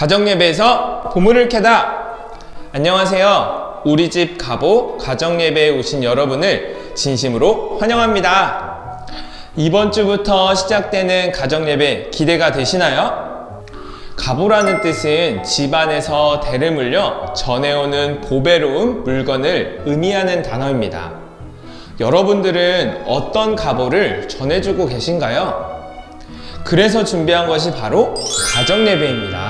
가정예배에서 보물을 캐다. 안녕하세요. 우리 집 가보 가정예배에 오신 여러분을 진심으로 환영합니다. 이번 주부터 시작되는 가정예배 기대가 되시나요? 가보라는 뜻은 집안에서 대를 물려 전해오는 보배로운 물건을 의미하는 단어입니다. 여러분들은 어떤 가보를 전해주고 계신가요? 그래서 준비한 것이 바로 가정예배입니다.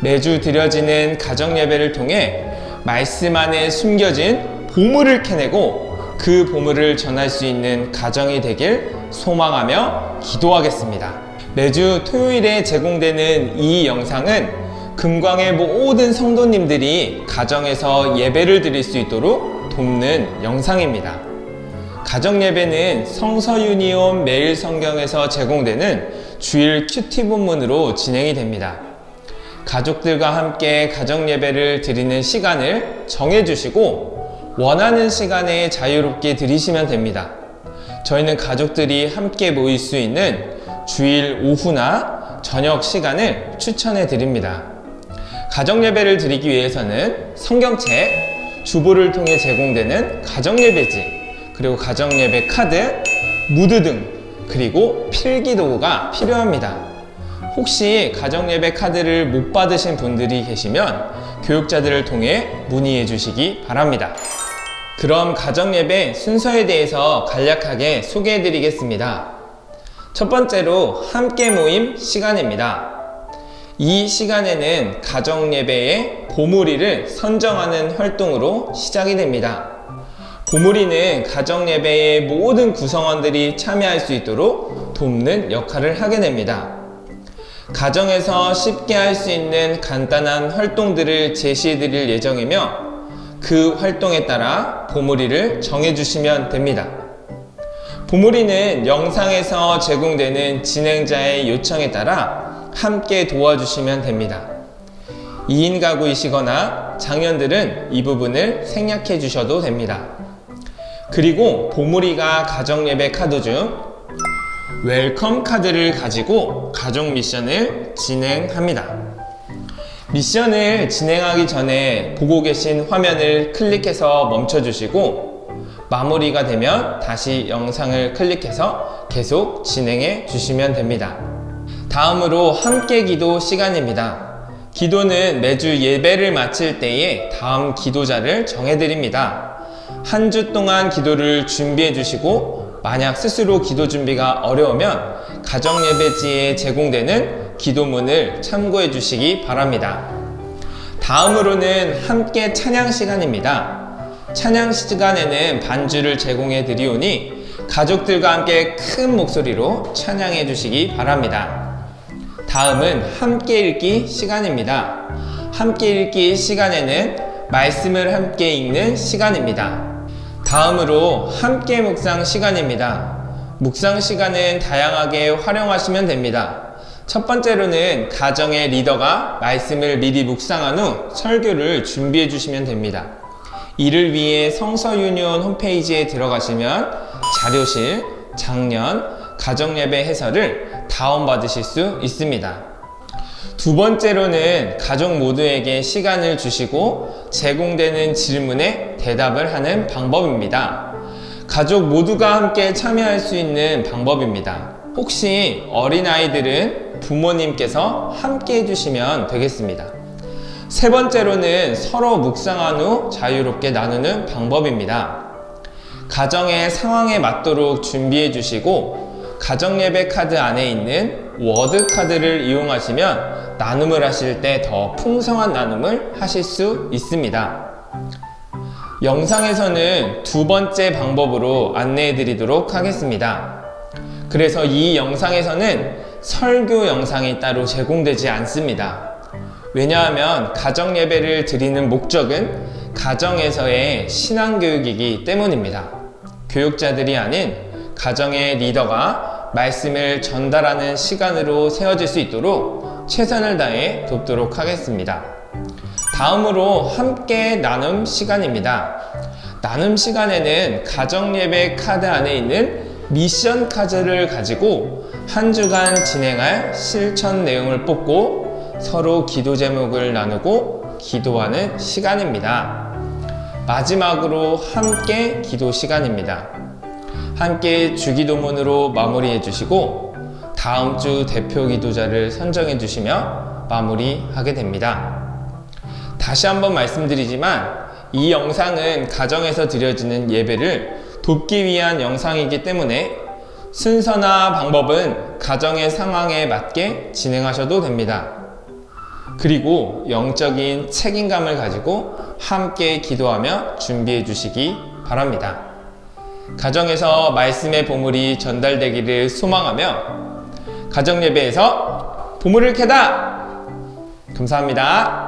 매주 드려지는 가정 예배를 통해 말씀 안에 숨겨진 보물을 캐내고 그 보물을 전할 수 있는 가정이 되길 소망하며 기도하겠습니다. 매주 토요일에 제공되는 이 영상은 금광의 모든 성도님들이 가정에서 예배를 드릴 수 있도록 돕는 영상입니다. 가정 예배는 성서 유니온 매일 성경에서 제공되는 주일 큐티 본문으로 진행이 됩니다. 가족들과 함께 가정 예배를 드리는 시간을 정해 주시고 원하는 시간에 자유롭게 드리시면 됩니다. 저희는 가족들이 함께 모일 수 있는 주일 오후나 저녁 시간을 추천해 드립니다. 가정 예배를 드리기 위해서는 성경책, 주보를 통해 제공되는 가정 예배지, 그리고 가정 예배 카드, 무드 등 그리고 필기 도구가 필요합니다. 혹시 가정 예배 카드를 못 받으신 분들이 계시면 교육자들을 통해 문의해 주시기 바랍니다. 그럼 가정 예배 순서에 대해서 간략하게 소개해 드리겠습니다. 첫 번째로 함께 모임 시간입니다. 이 시간에는 가정 예배의 보물이를 선정하는 활동으로 시작이 됩니다. 보물이는 가정 예배의 모든 구성원들이 참여할 수 있도록 돕는 역할을 하게 됩니다. 가정에서 쉽게 할 수 있는 간단한 활동들을 제시해 드릴 예정이며 그 활동에 따라 보물이를 정해 주시면 됩니다. 보물이는 영상에서 제공되는 진행자의 요청에 따라 함께 도와주시면 됩니다. 2인 가구이시거나 장년들은 이 부분을 생략해 주셔도 됩니다. 그리고 보물이가 가정예배 카드 중 웰컴 카드를 가지고 가족 미션을 진행합니다. 미션을 진행하기 전에 보고 계신 화면을 클릭해서 멈춰주시고 마무리가 되면 다시 영상을 클릭해서 계속 진행해 주시면 됩니다. 다음으로 함께 기도 시간입니다. 기도는 매주 예배를 마칠 때에 다음 기도자를 정해드립니다. 한 주 동안 기도를 준비해 주시고 만약 스스로 기도 준비가 어려우면 가정 예배지에 제공되는 기도문을 참고해 주시기 바랍니다. 다음으로는 함께 찬양 시간입니다. 찬양 시간에는 반주를 제공해 드리오니 가족들과 함께 큰 목소리로 찬양해 주시기 바랍니다. 다음은 함께 읽기 시간입니다. 함께 읽기 시간에는 말씀을 함께 읽는 시간입니다. 다음으로 함께 묵상 시간입니다. 묵상 시간은 다양하게 활용하시면 됩니다. 첫 번째로는 가정의 리더가 말씀을 미리 묵상한 후 설교를 준비해 주시면 됩니다. 이를 위해 성서 유니온 홈페이지에 들어가시면 자료실, 작년, 가정예배 해설을 다운받으실 수 있습니다. 두 번째로는 가족 모두에게 시간을 주시고 제공되는 질문에 대답을 하는 방법입니다. 가족 모두가 함께 참여할 수 있는 방법입니다. 혹시 어린아이들은 부모님께서 함께 해주시면 되겠습니다. 세 번째로는 서로 묵상한 후 자유롭게 나누는 방법입니다. 가정의 상황에 맞도록 준비해 주시고 가정예배 카드 안에 있는 워드 카드를 이용하시면 나눔을 하실 때 더 풍성한 나눔을 하실 수 있습니다. 영상에서는 두 번째 방법으로 안내해 드리도록 하겠습니다. 그래서 이 영상에서는 설교 영상이 따로 제공되지 않습니다. 왜냐하면 가정 예배를 드리는 목적은 가정에서의 신앙 교육이기 때문입니다. 교육자들이 아닌 가정의 리더가 말씀을 전달하는 시간으로 세워질 수 있도록 최선을 다해 돕도록 하겠습니다. 다음으로 함께 나눔 시간입니다. 나눔 시간에는 가정 예배 카드 안에 있는 미션 카드를 가지고 한 주간 진행할 실천 내용을 뽑고 서로 기도 제목을 나누고 기도하는 시간입니다. 마지막으로 함께 기도 시간입니다. 함께 주기도문으로 마무리해 주시고 다음 주 대표 기도자를 선정해 주시며 마무리하게 됩니다. 다시 한번 말씀드리지만 이 영상은 가정에서 드려지는 예배를 돕기 위한 영상이기 때문에 순서나 방법은 가정의 상황에 맞게 진행하셔도 됩니다. 그리고 영적인 책임감을 가지고 함께 기도하며 준비해 주시기 바랍니다. 가정에서 말씀의 보물이 전달되기를 소망하며 가정 예배에서 보물을 캐다! 감사합니다.